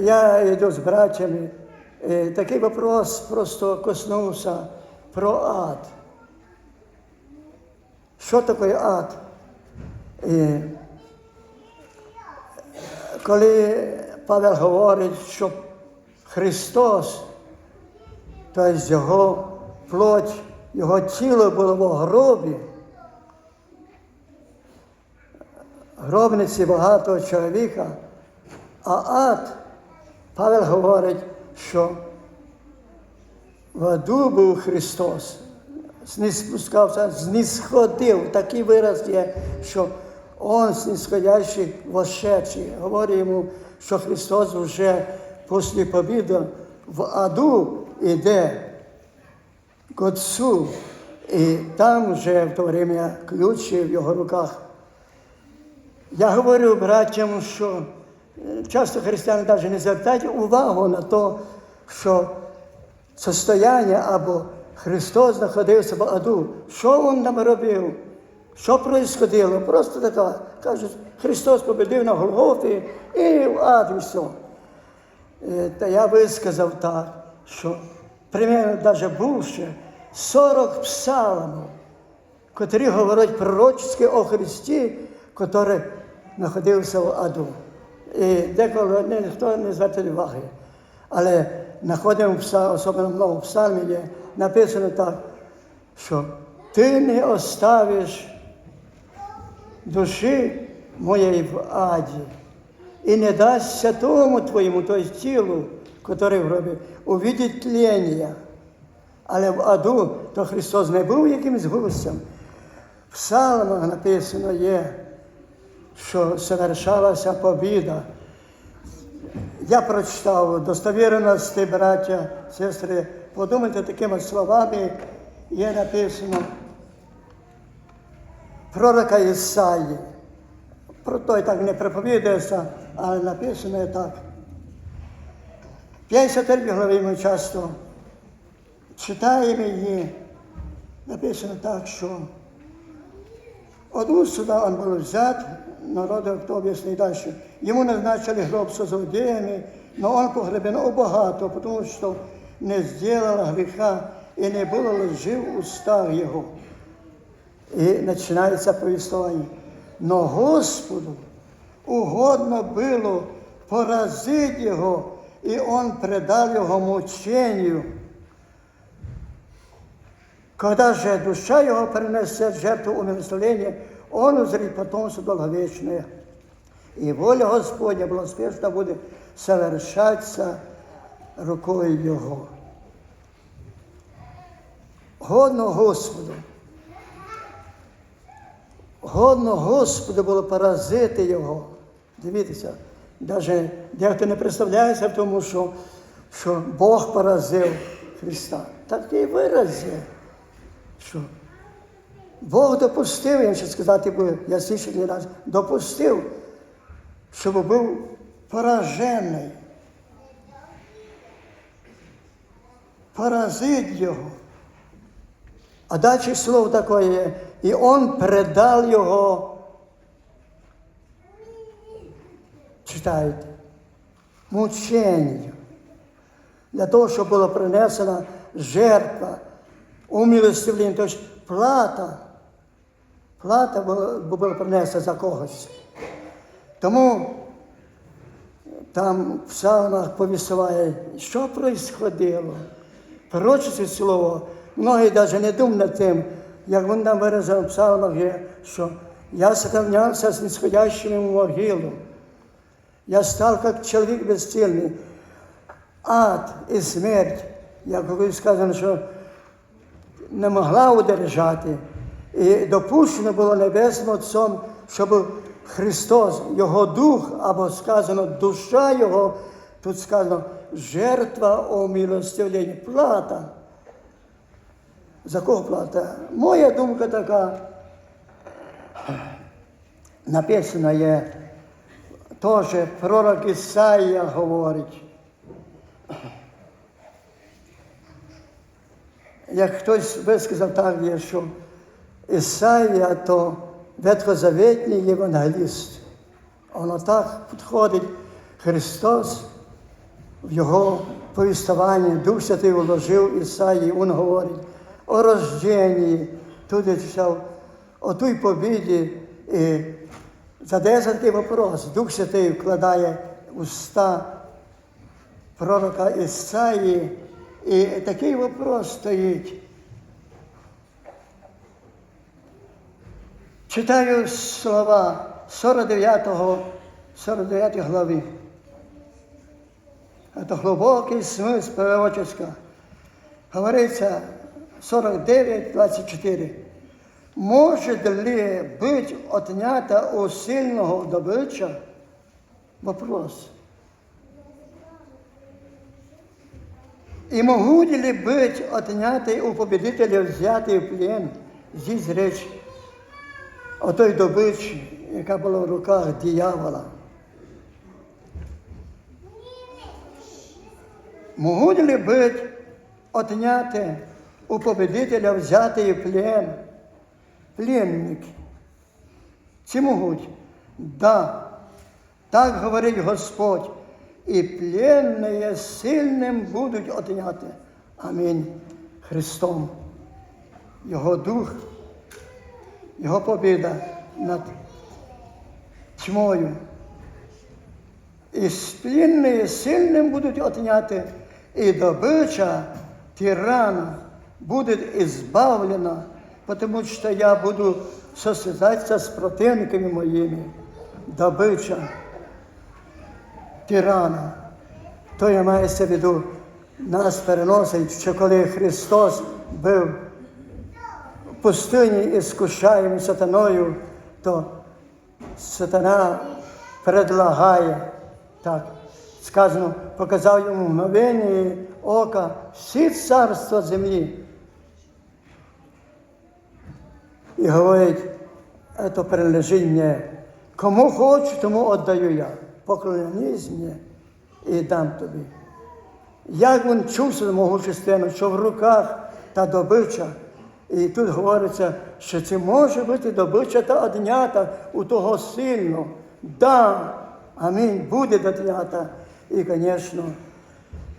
я йду з братями. Е, Такий вопрос просто коснувся про ад. Що таке ад? І коли Павел говорить, що Христос, тобто його плоть, його тіло було в гробі, гробниці багатого чоловіка, а ад, Павел говорить, що в аду був Христос, спускався, знисходив. Такий вираз є, що Он снисходящий вошедший. Говорить йому, що Христос вже після побіди в аду йде к Отцу. І там вже в то время ключі в його руках. Я говорю братям, що часто християни навіть не звертають увагу на те, що состояння або Христос знаходився в аду. Що Він нам робив? Що происходило? Просто така, кажуть, Христос победив на Голгофі і в ад і все. Е, Та я висказав так, що примерно навіть бувши 40 псалмів, котрі говорять пророчески о Христі, який знаходився в аду. І деколи ні- ніхто не звертає уваги. Але знаходимо пса, особливо много псалмів є, написано так, що ти не оставиш душі моєї в аді, і не дасть святому твоєму, тобто тілу, яке в гробі, увидіть тління. Але в аду то Христос не був якимось густям. В псалмах написано є, що совершалася побіда. Я прочитав достовірності, браття, сестри, подумайте такими словами, є написано пророка Ісаї. Про той так не проповідується, але написано так. 53 главі ми часто читаємо її. Написано так, що Одну сюда он был взят, народу, кто объяснит дальше. Ему назначили гроб со злодеями, но он погребен обогато, потому что не сделал греха и не было лжи в устах его. И начинается повествование. Но Господу угодно было поразить его, и он предал его мучению. Когда же душа его принесет жертву умерщвления, он узрит потомство долговечное. И воля Господня благоспешно будет совершаться рукою Його. Годно Господу. Годно Господу було поразити Його. Дивіться, навіть дехто не представляється в тому, що, що Бог поразив Христа. Такий вираз є що Бог допустив, я ще сказати, бо я слышав не раз, допустив, щоб був поражений. Поразить його. А далі слово таке є, і он предал його. Читайте, мученню. Для того, щоб була принесена жертва умилостивлення, тобто плата. Плата була, принесена за когось. Тому там в псалмах повісуває, що происходило. Пророчиться слово. Многі навіть не думають над тим, як він нам виразив в псалмах, що я сравнявся з нисходящими в могилу. Я став як чоловік безцільний. Ад і смерть, як колись сказано, що не могла удержати. І допущено було Небесним Отцом, щоб Христос, Його дух, або сказано душа Його, тут сказано жертва умилостивлення, плата. За кого плата? Моя думка така. Написано є, теж пророк Ісаїя говорить. Як хтось висказав так, що Ісаїя то ветхозаветній євангеліст. Воно так підходить Христос, в його повіставанні Дух Святий вложив Ісаї, він говорить о рожденні, туди читав, о той побіді. І задає такий вопрос. Дух Святий вкладає уста пророка Ісаї, і такий вопрос стоїть. Читаю слова 49, 49 глави. Это глубокий смысл пророческа. Говорится 49, 24. Может ли быть отнято у сильного добыча? Вопрос. И могут ли быть отняты у победителя взятый в плен? Здесь речь о той добичі, яка була в руках диявола. Могут ли быть отняты у победителя взятий в плен? Пленники. Чи можуть? Да. Так говорить Господь. І пленные сильним будуть отняти. Амінь. Христом. Його дух, Його побіда над тьмою. І сплінні сильним будуть отняти, і добича тирана буде избавлена, потому что я буду состязаться с противниками моими. Добича тирана. То я мається в виду, нас переносить, що коли Христос був в пустині іскушаєм сатаною, то сатана предлагає, так, сказано, показав йому мгновення ока всі царства землі. І говорить, це принадлежить мені. Кому хочу, тому віддаю я. Поклонись мені і дам тобі. Як він чувствує мого частину, що в руках та добича. І тут говориться, що це може бути добича та однята у того сильного. Да, амінь, буде доднята. І, звісно,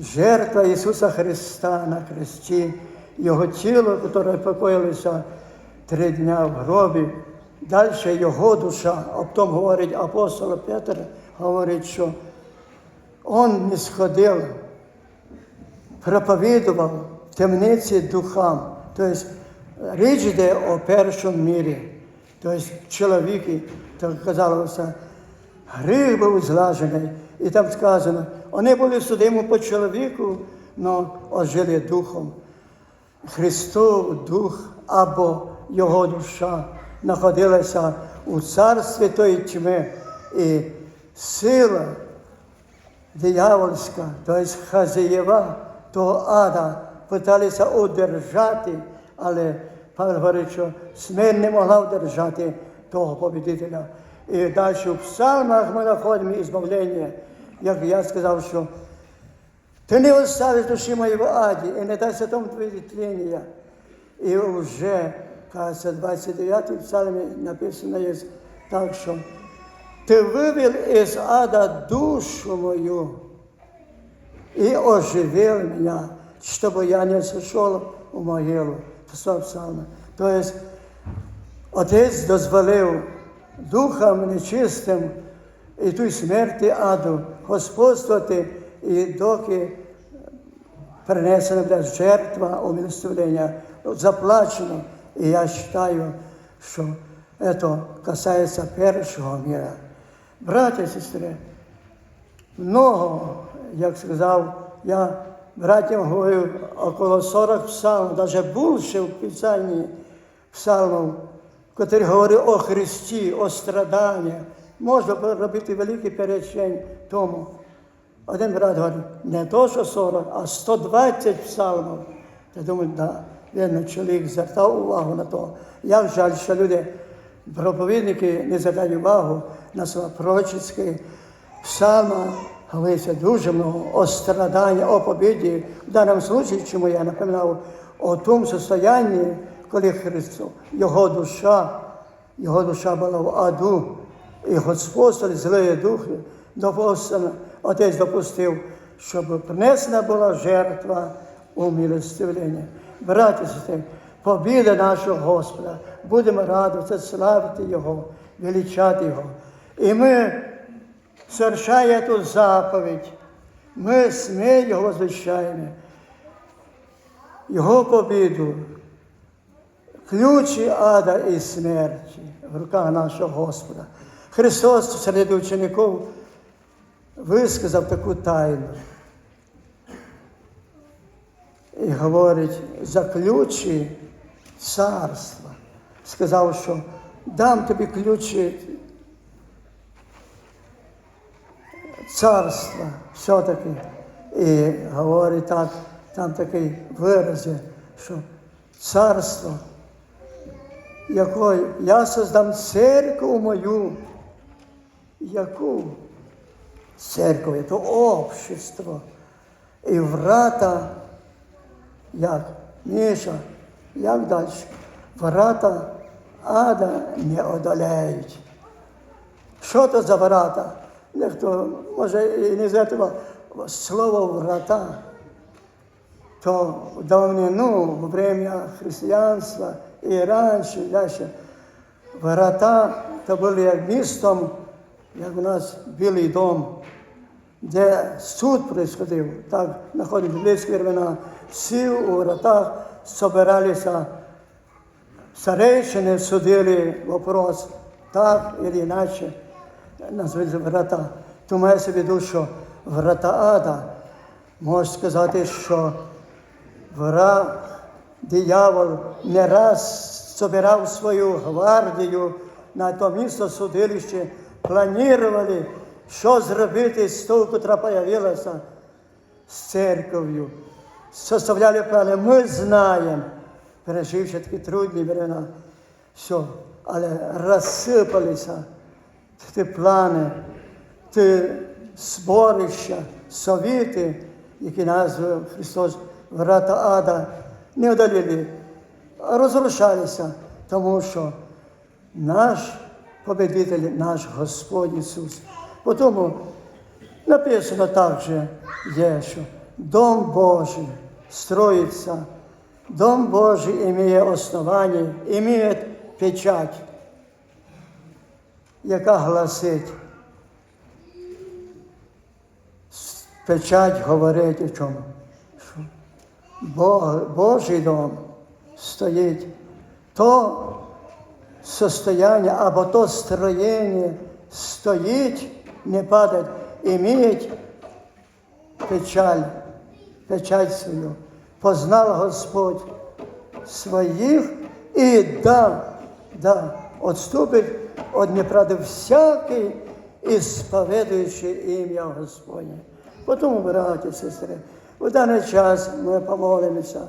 жертва Ісуса Христа на хресті, Його тіло, яке покоїлося три дня в гробі. Далі Його душа, а потім говорить апостол Петр, говорить, що Он не сходив, проповідував темниці духам. Тобто річ йде о першому мірі. Тобто чоловіки, так казалося, гріх був зглажений. І там сказано, вони були судимі по чоловіку, але ожили духом. Христов дух або Його душа знаходилася у царстві тої тьми. І сила диявольська, тобто хазяєва того ада, питалися удержати, але Павло говорить, що смерть не могла удержати того победителя. І далі в псалмах ми знаходимо ізбавлення, як я сказав, що ти не оставиш душі мої в аді і не дасть тому твоє тління. І вже, кажеться, 29 псалмі написано є так, що ти вивел із ада душу мою и оживил меня, чтобы я не сошел у могилу. Писав псалми. Тобто, Отець дозволив духам нечистим і той смерті аду господствувати, і доки принесена буде жертва умилостивлення, заплачено. І я вважаю, що це касається першого міра. Браття і сестри, много, як сказав, я братям говорю, около 40 псалмів, навіть більше в Писанні псалмів, котрі говорять о Христі, о страданні. Можна робити великий перечень тому. Один брат говорить, не то, що 40, а 120 псалмів. Я думаю, да, він чоловік звертав увагу на то. Як жаль, що люди, проповідники, не звертають увагу на слова пророчицькі псалма, говориться дуже много о страданні, о побіді. В даному случаї, чому я напоминав о тому состоянні, коли Христос, Його душа, Його душа була в аду, і господствували злі духи, допустимо, Отець допустив щоб принесена була жертва умилостивлення. Браті і сестри, побіда нашого Господа. Будемо радуватися, славити Його, величати Його. І ми, совершая ту заповідь, ми сміло Його возвещаємо. Його побіду, ключі ада і смерті в руках нашого Господа. Христос серед учеників висказав таку тайну. І говорить за ключі царства. Сказав, що дам тобі ключі царства все-таки. І говорить так, там такий вираз, що царство, якою я создам церкву мою, яку церкву, це общество. І врата, як Міша, як далі? Врата ада не одоляють. Що то за врата? Ніхто, може, і не з цього слово врата. То в давнину, во время християнства і раніше, далі, врата то були як містом, як у нас Білий дом, де суд происходив. Так знаходить біблійські времена. Всі у воротах собиралися старейшини, судили вопрос так или иначе, називається врата. То мається в виду, що врата ада, можна сказати, що враг, диявол не раз собирав свою гвардію на то місто судилище, планували, що зробити з того, котра появилася з церков'ю. Составляли плани, ми знаємо, переживши такі трудні времена, все, але розсипалися ті плани, ті зборища, совіти, які назвав Христос врата ада, не одоліли, а розрушалися, тому що наш победитель, наш Господь Ісус. Тому написано також є, що Дом Божий строїться, Дом Божий имеє основання, имеє печать, яка гласить, печать говорить о чому? Що Бог, Божий дом стоїть то состояние або то строєння стоїть, не падать, имеет печаль, печать свою. Познал Господь своїх і да, да, отступить від неправди всякий, ісповідуючий ім'я Господнє. Тому, браті, сестри, у даний час ми помолимося,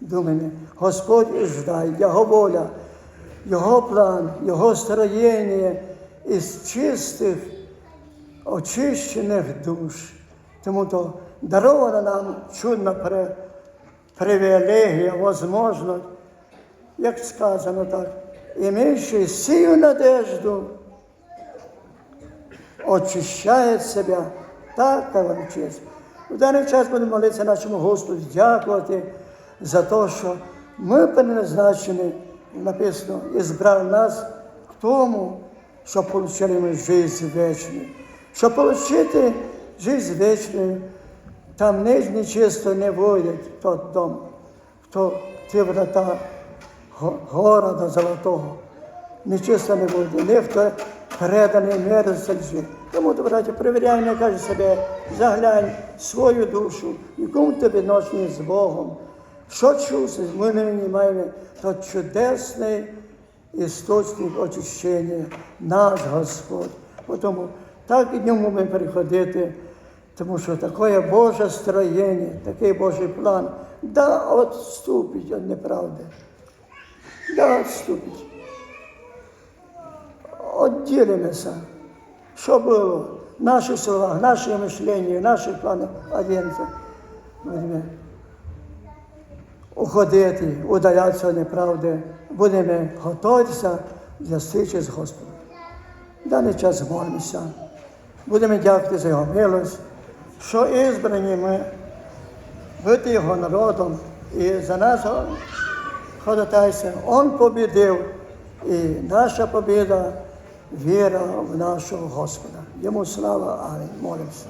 думаємо, Господь ждає, Його воля, Його план, Його строєння із чистих, очищених душ. Тому то дарована нам чудна привілегія, возможно, як сказано так, імеючи сію надежду, очищає себе так та величезно. В даний час будемо молитися нашому Господу, дякувати за те, що ми переназначені, написано, і збрав нас к тому, щоб отримали життя вічну. Щоб отримати життя вічну, там нижні чисто не войдуть тот дом, в то, ті врата города золотого. Нечисто не буде, ніхто переданий мерзельці. Тому, браття, перевіряй, каже себе, заглянь свою душу, якому ти відношення з Богом. Що чувствуєш? Ми нині маємо то чудесний істочник очищення, наш Господь. Тому так і ньому ми переходити, тому що таке Боже строєння, такий Божий план, да відступить від неправди. Да відступить. Отділимося. Що було? В наших словах, мишленні, в наших планах. Будемо уходити, удалятися від неправди. Будемо готуватися для зустрічі з Господом. Даний час молимося. Будемо дякувати за його милость, що ізбрані ми бути його народом і за нас ходатайся. Он побідив, і наша побіда віра в нашого Господа. Йому слава, Амінь. Молимося.